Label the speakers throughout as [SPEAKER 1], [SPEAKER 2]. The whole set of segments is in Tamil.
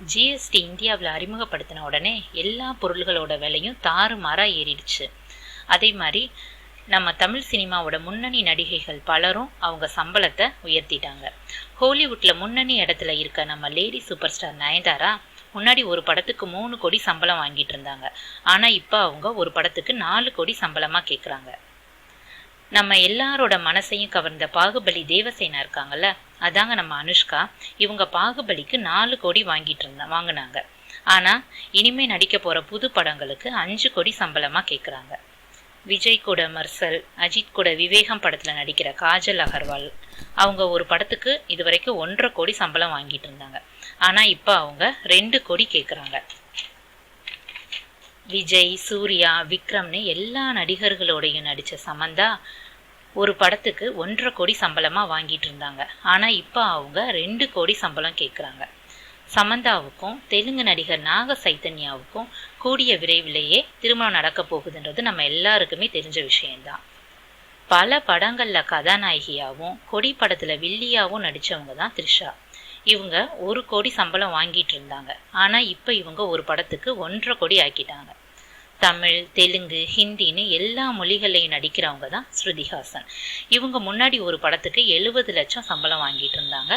[SPEAKER 1] ஜிஎஸ்டி இந்தியாவில் அறிமுகப்படுத்தின உடனே எல்லா பொருள்களோட விலையும் தாறுமாறாக ஏறிடுச்சு. அதே மாதிரி நம்ம தமிழ் சினிமாவோட முன்னணி நடிகைகள் பலரும் அவங்க சம்பளத்தை உயர்த்திட்டாங்க. ஹாலிவுட்டில் முன்னணி இடத்துல இருக்க நம்ம லேடி சூப்பர் ஸ்டார் நயன்தாரா முன்னாடி ஒரு படத்துக்கு மூணு கோடி சம்பளம் வாங்கிட்டு இருந்தாங்க. ஆனால் இப்போ அவங்க ஒரு படத்துக்கு நாலு கோடி சம்பளமாக கேட்குறாங்க நம்ம எல்லாரோட மனசையும் கவர்ந்த பாகுபலி தேவசேனா இருக்காங்கல்ல அதாங்க நம்ம அனுஷ்கா. இவங்க பாகுபலிக்கு நாலு கோடி வாங்கிட்டு இருந்தா வாங்கினாங்க. ஆனால் இனிமே நடிக்க போகிற புது படங்களுக்கு அஞ்சு கோடி சம்பளமாக கேட்குறாங்க விஜய் கூட மர்சல் அஜித் கூட விவேகம் படத்தில் நடிக்கிற காஜல் அகர்வால் அவங்க ஒரு படத்துக்கு இது வரைக்கும் ஒன்றரை கோடி சம்பளம் வாங்கிட்டு இருந்தாங்க. ஆனால் இப்போ அவங்க ரெண்டு கோடி கேட்குறாங்க விஜய் சூர்யா விக்ரம்னு எல்லா நடிகர்களோடையும் நடித்த சமந்தா ஒரு படத்துக்கு ஒன்றரை கோடி சம்பளமாக வாங்கிட்டு இருந்தாங்க. ஆனால் இப்போ அவங்க ரெண்டு கோடி சம்பளம் கேட்குறாங்க சமந்தாவுக்கும் தெலுங்கு நடிகர் நாக சைத்தன்யாவுக்கும் கூடிய விரைவிலேயே திருமணம் நடக்க போகுதுன்றது நம்ம எல்லாருக்குமே தெரிஞ்ச விஷயம்தான். பல படங்களில் கதாநாயகியாகவும் கொடி படத்தில் வில்லியாவும் நடித்தவங்க தான் த்ரிஷா. இவங்க ஒரு கோடி சம்பளம் வாங்கிட்டு இருந்தாங்க. ஆனால் இப்போ இவங்க ஒரு படத்துக்கு ஒன்றரை கோடி ஆக்கிட்டாங்க. தமிழ் தெலுங்கு ஹிந்தின்னு எல்லா மொழிகளையும் நடிக்கிறவங்க தான் ஸ்ருதிஹாசன் இவங்க முன்னாடி ஒரு படத்துக்கு எழுபது லட்சம் சம்பளம் வாங்கிட்டு இருந்தாங்க.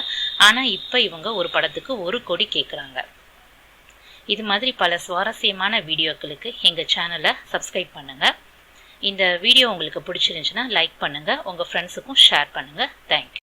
[SPEAKER 1] ஆனால் இப்போ இவங்க ஒரு படத்துக்கு ஒரு கோடி கேட்குறாங்க இது மாதிரி பல சுவாரஸ்யமான வீடியோக்களுக்கு எங்கள் சேனலை சப்ஸ்கிரைப் பண்ணுங்கள் இந்த வீடியோ உங்களுக்கு பிடிச்சிருந்துச்சுன்னா லைக் பண்ணுங்கள் உங்கள் ஃப்ரெண்ட்ஸுக்கும் ஷேர் பண்ணுங்கள் தேங்க்யூ